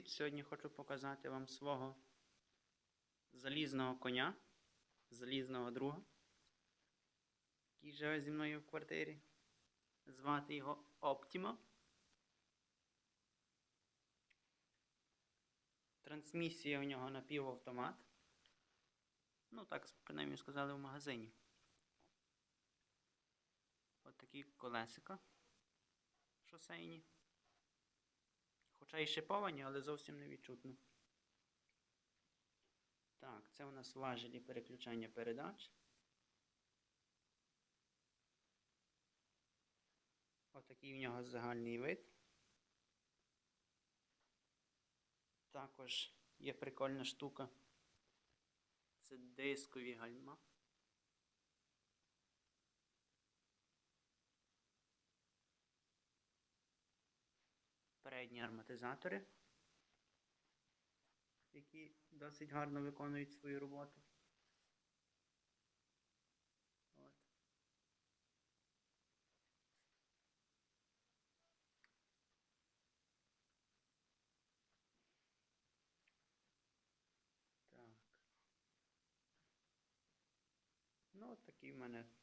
Привіт! Сьогодні хочу показати вам свого залізного коня, залізного друга, який живе зі мною в квартирі. Звати його Оптімо. Трансмісія у нього напівавтомат. Ну, так, принаймні сказали в магазині. От такі колесика шосейні. Хоча і шиповані, але зовсім не відчутно. Так, це у нас важелі переключання передач. Отакий у нього загальний вид. Також є прикольна штука. Це дискові гальма. Передні арматизатори, які досить гарно виконують свою роботу. От. Так. Ну, от такий в мене.